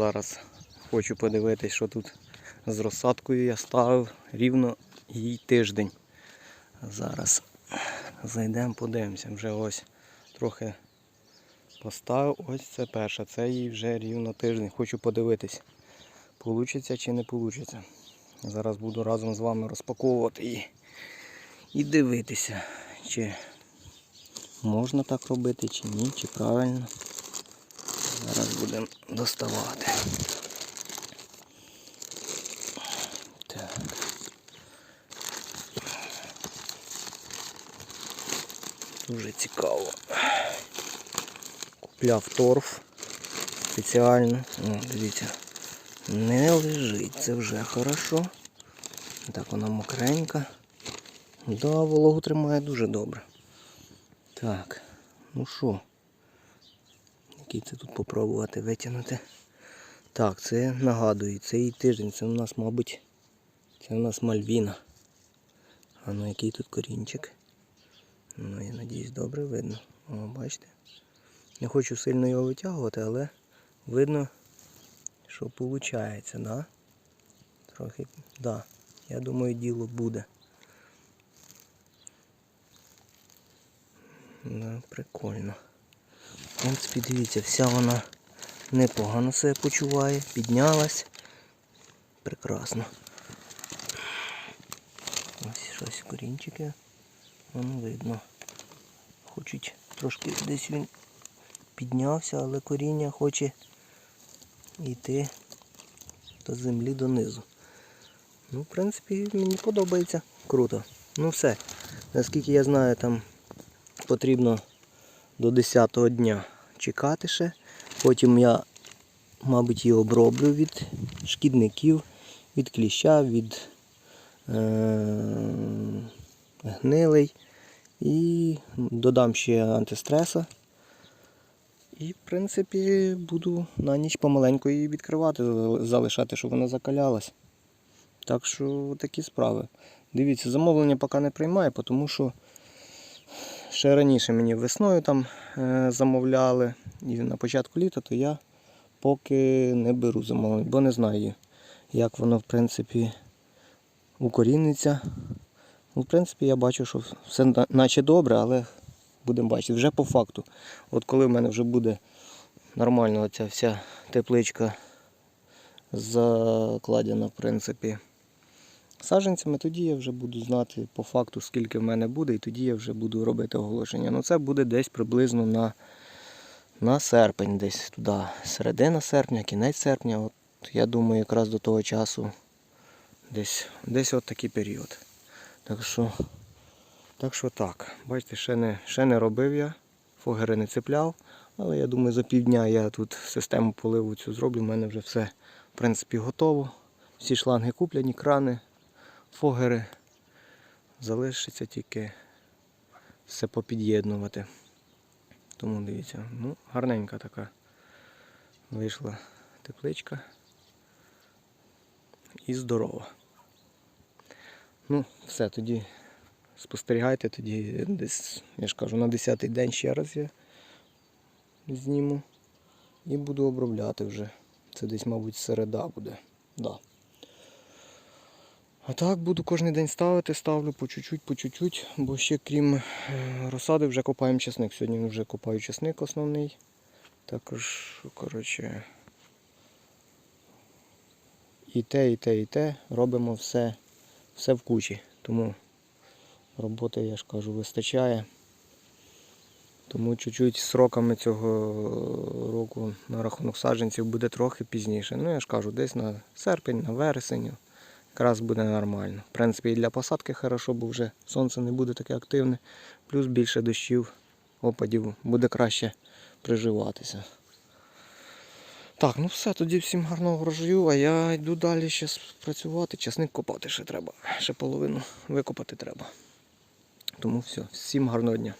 Зараз хочу подивитись, що тут з розсадкою я ставив рівно їй тиждень. Зараз зайдемо, подивимося. Вже ось трохи поставив. Ось це перша. Це їй вже рівно тиждень. Хочу подивитись, получиться чи не получиться. Зараз буду разом з вами розпаковувати її і дивитися, чи можна так робити, чи ні, чи правильно. Зараз будемо доставати. Так. Дуже цікаво. Купляв торф спеціально. О, дивіться. Не лежить, це вже хорошо. Так вона мокренька. Да, вологу тримає дуже добре. Так, ну що? Який це тут попробувати витягнути? Так, це нагадую, це і тиждень, це у нас, мабуть, це у нас Мальвіна. А ну який тут корінчик? Ну, я надіюсь, добре видно. О, бачите? Не хочу сильно його витягувати, але видно, що виходить, да? Трохи, да. Я думаю, діло буде. Да, прикольно. В принципі, дивіться, вся вона непогано себе почуває, піднялась. Прекрасно. Ось щось корінчики. Воно видно. Хочуть трошки десь він піднявся, але коріння хоче йти до землі донизу. Ну, в принципі, мені подобається. Круто. Ну все. Наскільки я знаю, там потрібно до 10-го дня чекати ще. Потім я, мабуть, її оброблю від шкідників, від кліща, від е- гнилей. І додам ще антистреса. І, в принципі, буду на ніч помаленьку її відкривати, залишати, щоб вона закалялась. Так що такі справи. Дивіться, замовлення поки не приймаю, тому що ще раніше мені весною там е, замовляли і на початку літа, то я поки не беру замовлення, бо не знаю, як воно в принципі укоріниться. Ну, в принципі, я бачу, що все наче добре, але будемо бачити. Вже по факту. От коли в мене вже буде нормально оця вся тепличка закладена, в принципі, саджанцями, тоді я вже буду знати по факту, скільки в мене буде, і тоді я вже буду робити оголошення. Ну це буде десь приблизно на, на серпень, десь туди, середина серпня, кінець серпня. От я думаю, якраз до того часу десь, десь от такий період. Так що, так що так. Бачите, ще не, ще не робив я, фогери не цепляв, але я думаю, за півдня я тут систему поливу цю зроблю. У мене вже все в принципі готово. Всі шланги куплені, крани, фогери. Залишиться тільки все попід'єднувати. Тому дивіться, ну, гарненька така вийшла тепличка. І здорова. Ну, все, тоді спостерігайте, тоді десь, я ж кажу, на 10-й день ще раз я зніму і буду обробляти вже. Це десь, мабуть, середа буде. Да. А так буду кожен день ставити, ставлю по чуть-чуть, по чуть-чуть, бо ще крім е, розсади вже копаємо часник. Сьогодні вже копаю часник основний. Також, коротше, і те, і те, і те робимо все, все в кучі. Тому роботи, я ж кажу, вистачає. Тому чуть-чуть сроками цього року на рахунок саджанців буде трохи пізніше. Ну я ж кажу, десь на серпень, на вересень. Якраз буде нормально. В принципі, і для посадки хорошо, бо вже сонце не буде таке активне. Плюс більше дощів, опадів буде краще приживатися. Так, ну все, тоді всім гарного врожаю, а я йду далі ще працювати. Часник копати ще треба. Ще половину викопати треба. Тому все, всім гарного дня.